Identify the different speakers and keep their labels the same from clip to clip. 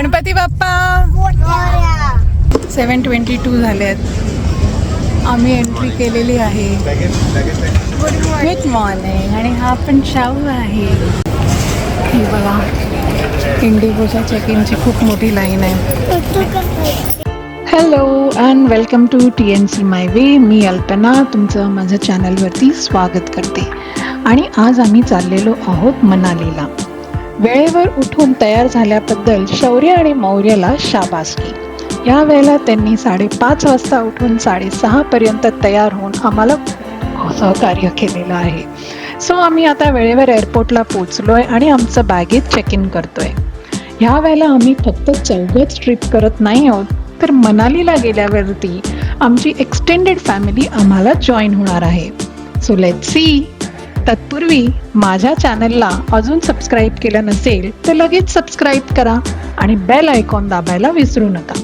Speaker 1: Ganpati Bappa. Seven twenty two झाले आहेत आम्ही एंट्री केलेली आहे. गुड मॉर्निंग आणि हा पण शाहू आहे. हे बघा. इंडिगोच्या चेक इनची खूप मोठी लाईन आहे. Hello and welcome to T N C my way मी अल्पना. तुमचं माझ्या चॅनलवरती स्वागत करते. आणि आज आम्ही चाललेलो आहोत मनालीला. वेळेवर उठून तयार झाल्याबद्दल शौर्य आणि मौर्यला शाबासकी या वेळेला त्यांनी साडेपाच वाजता उठून साडेसहापर्यंत तयार होऊन आम्हाला सहकार्य केलेलं आहे. सो आम्ही आता वेळेवर एअरपोर्टला पोचलो आहे आणि आमचं बॅगेज चेक इन करतो आहे ह्या वेळेला आम्ही फक्त चौघच ट्रिप करत नाही आहोत तर मनालीला गेल्यावरती आमची एक्सटेंडेड फॅमिली आम्हाला जॉईन होणार आहे. सो लेट सी तत्पूर्वी माझ्या चॅनलला अजून सबस्क्राईब केलं नसेल तर लगेच सबस्क्राईब करा आणि बेल आयकॉन दाबायला विसरू नका.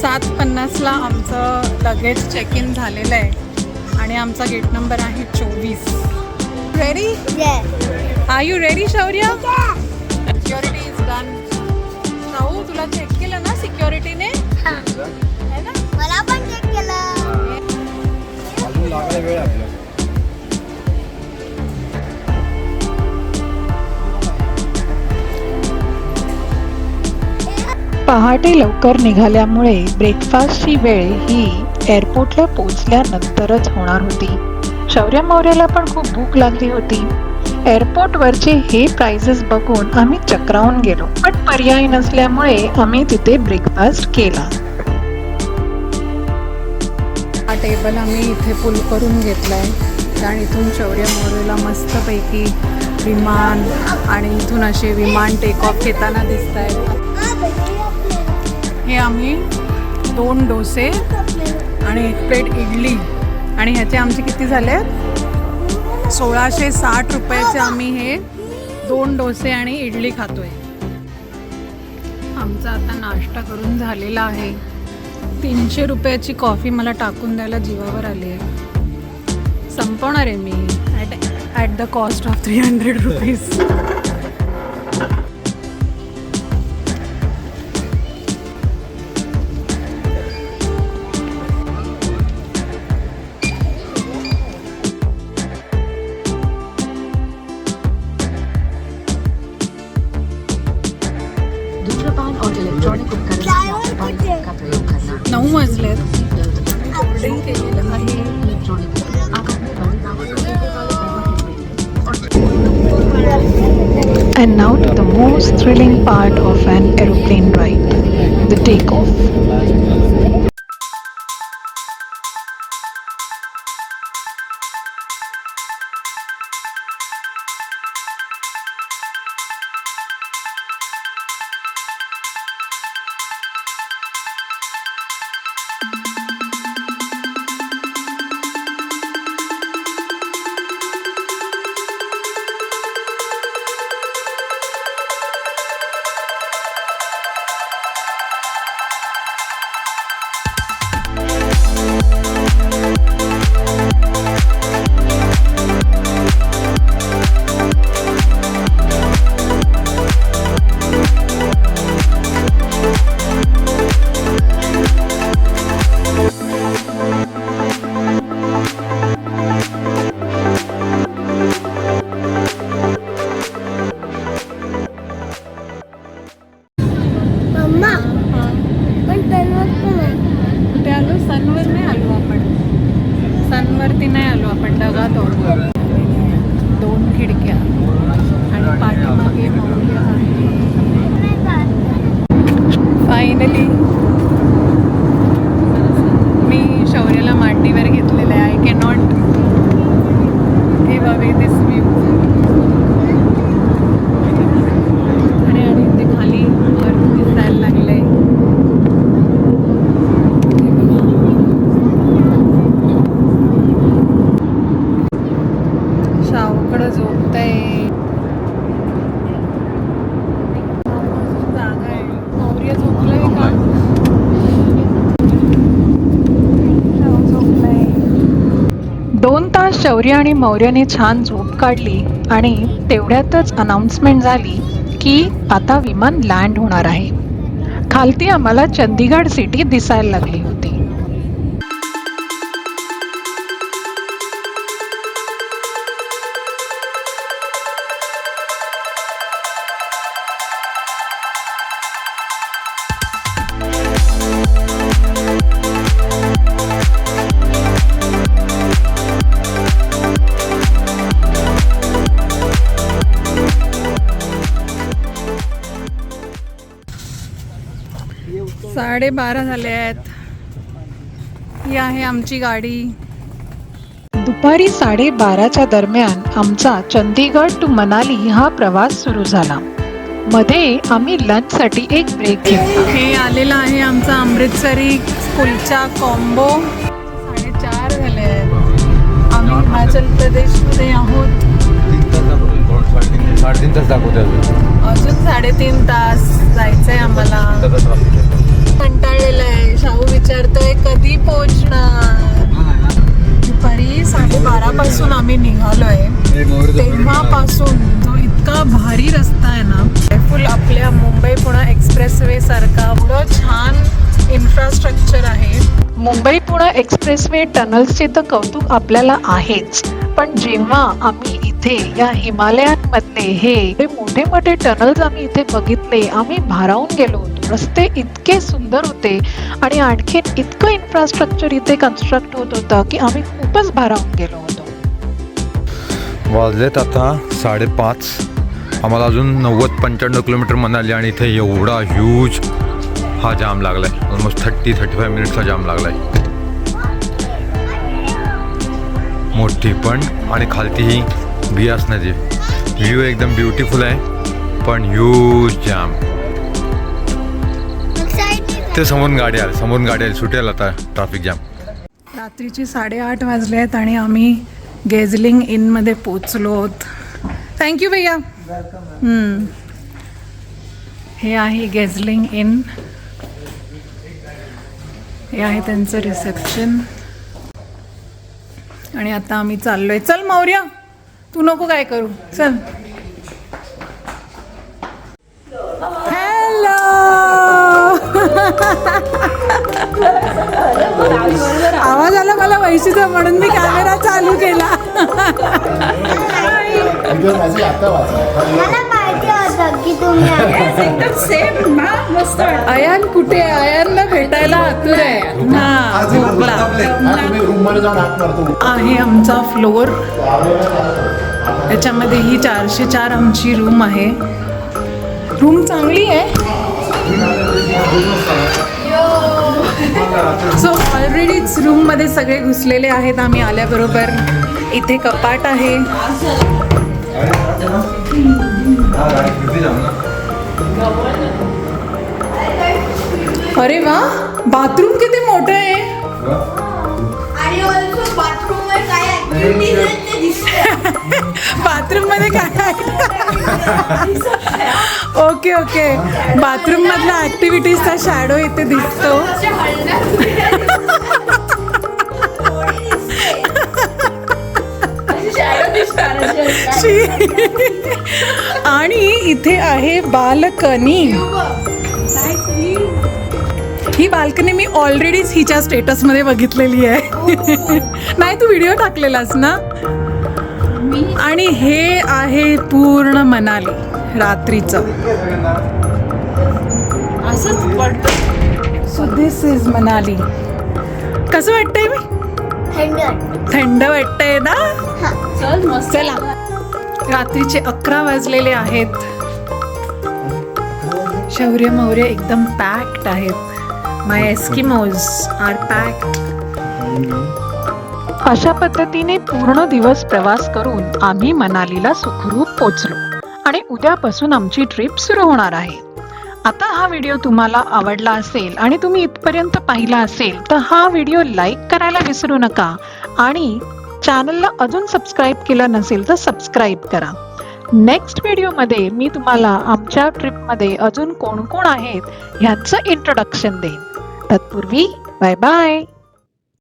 Speaker 1: सात पन्नासला आमचं लगेज चेक इन झालेलं आहे आणि आमचा गेट नंबर आहे चोवीस. रेडी आर यू रेडी शौर्य? पहाटे लवकर निघाल्यामुळे ब्रेकफास्टची वेळ ही एअरपोर्टला पोहोचल्यानंतरच होणार होती. शौर्य मौर्याला पण खूप भूक लागली होती. एअरपोर्टवरचे हे प्राइजेस बघून आम्ही चक्रावून गेलो पण पर्याय नसल्यामुळे आम्ही तिथे ब्रेकफास्ट केला. हा टेबल आम्ही इथे पुल करून घेतलाय. आणि इथून शौर्य मौर्याला मस्तपैकी विमान आणि इथून असे विमान टेक ऑफ घेताना दिसत आहेत हे आम्ही दोन डोसे आणि एक प्लेट इडली. आणि ह्याचे आमचे किती झाले? सोळाशे साठ रुपयाचे आम्ही हे दोन डोसे आणि इडली खातोय. आमचा आता नाश्ता करून झालेला आहे. तीनशे रुपयाची कॉफी मला टाकून द्यायला जीवावर आली आहे. संपवणार आहे मी. At at the cost of three hundred rupees And now to the most thrilling part of an aeroplane ride the takeoff. सनवरती नाही आलो आपण ढगात आलो दोन खिडक्या आणि पाठीमागे आहे फायनली मी शौर्याला मांडीवर घेतलेलं आहे. I can not give away this view आणि आणि ते खाली वर दिसायला लागलंय हे बघा. शाहूकडं झोपतंय जागा आहे मौर्य झोपलंय का शाहू झोपलाय दोन तास शौर्य आणि मौर्याने छान झोप काढली आणि तेवढ्यातच अनाउन्समेंट झाली की आता विमान लँड होणार आहे. खालती आम्हाला चंदीगड सिटी दिसायला लागली होती. साडेबारा झाले आहेत. ही आहे आमची गाडी. दुपारी साडेबाराच्या दरम्यान आमचा चंदीगड टू मनाली हा प्रवास सुरू झाला. मध्ये आम्ही लंचसाठी एक ब्रेक घेतला. हे आलेला आहे आमचा अमृतसरी कुलचा कॉम्बो साडेचार झाले आहेत. आम्ही हिमाचल प्रदेशमध्ये आहोत.
Speaker 2: साडेतीन तास दाखवते अजून.
Speaker 1: साडेतीन तास जायचंय आम्हाला. आम्ही
Speaker 2: मोहरी तर
Speaker 1: तेव्हापासून जो इतका भारी रस्ता आहे ना फुल आपल्या मुंबई पुणे एक्सप्रेस वे सारखा. एवढं छान इन्फ्रास्ट्रक्चर आहे. मुंबई पुणे एक्सप्रेस वे टनल्सचे तर कौतुक आपल्याला आहेच. पण जेव्हा आम्ही इथे या हिमालयांमधले हे मोठे मोठे टनल्स आम्ही इथे बघितले आम्ही भारावून गेलो. होतो रस्ते इतके सुंदर होते आणि आणखीन इतकं इन्फ्रास्ट्रक्चर इथे कन्स्ट्रक्ट होत होतं की आम्ही खूपच भारावून गेलो. होतो
Speaker 2: वाजलेत आता साडेपाच. आम्हाला अजून नव्वद पंच्याण्णव किलोमीटर म्हणाले आणि इथे एवढा ह्यूज हा जाम लागला आहे ऑलमोस्ट थर्टी थर्टी फाय मिनिट्सचा जाम लागला आहे मोठी पण आणि खालती ही बियास नदी. व्ह्यू एकदम ब्युटिफुल आहे पण ह्यूज जाम ते समोरून गाडी आली समोरून गाडी आली सुटेल आता ट्रॅफिक जाम
Speaker 1: रात्रीची साडेआठ वाजले आहेत आणि आम्ही गेझलिंग इनमध्ये पोचलो आहोत थँक्यू भैया. हम्म. हे आहे गेझलिंग इन. हे आहे त्यांचं रिसेप्शन. आणि आता आम्ही चाललोय. चल मौर्य तू नको काय करू. चल हॅलो आवाज आला मला वैशीचा म्हणून मी कॅमेरा चालू केला.
Speaker 3: मला माहिती होतं की तुम्ही आले.
Speaker 1: अयान कुठे आहे? अयानला भेटायला आतुर आहे. हा आहे आमचा फ्लोअर याच्यामध्ये ही चारशे चार आमची रूम आहे. रूम चांगली आहे. सो ऑलरेडीच रूममध्ये सगळे घुसलेले आहेत. आम्ही आल्याबरोबर इथे कपाट आहे. अरे वा बाथरूम किती मोठं आहे?
Speaker 3: बाथरूम काय
Speaker 1: मध्ये काय ओके ओके. बाथरूम मधल्या ऍक्टिव्हिटीजचा शॅडो इथे दिसतो. आणि इथे आहे बालकनी. ही बाल्कनी मी ऑलरेडीच हिच्या स्टेटसमध्ये बघितलेली आहे. नाही तू व्हिडिओ टाकलेलास ना? आणि हे आहे पूर्ण मनाली रात्रीचं. So this is Manali. कसं वाटतंय मी
Speaker 3: थंड वाटतं.
Speaker 1: थंड वाटतंय ना? चला रात्रीचे अकरा वाजलेले आहेत. शौर्य मौर्य एकदम पॅक्ड आहेत. माय एस्किमोज आर पॅक्ड अशा पद्धतीने पूर्ण दिवस प्रवास करून आम्ही मनालीला सुखरूप पोचलो आणि उद्यापासून आमची ट्रिप सुरू होणार आहे. आता हा व्हिडिओ तुम्हाला आवडला असेल आणि तुम्ही इथपर्यंत पाहिला असेल तर हा व्हिडिओ लाईक करायला विसरू नका आणि चॅनलला अजून सबस्क्राईब केलं नसेल तर सबस्क्राईब करा. नेक्स्ट व्हिडिओमध्ये मी तुम्हाला आमच्या ट्रिपमध्ये अजून कोण कोण आहेत ह्याचं इंट्रोडक्शन देईन. तत्पूर्वी बाय बाय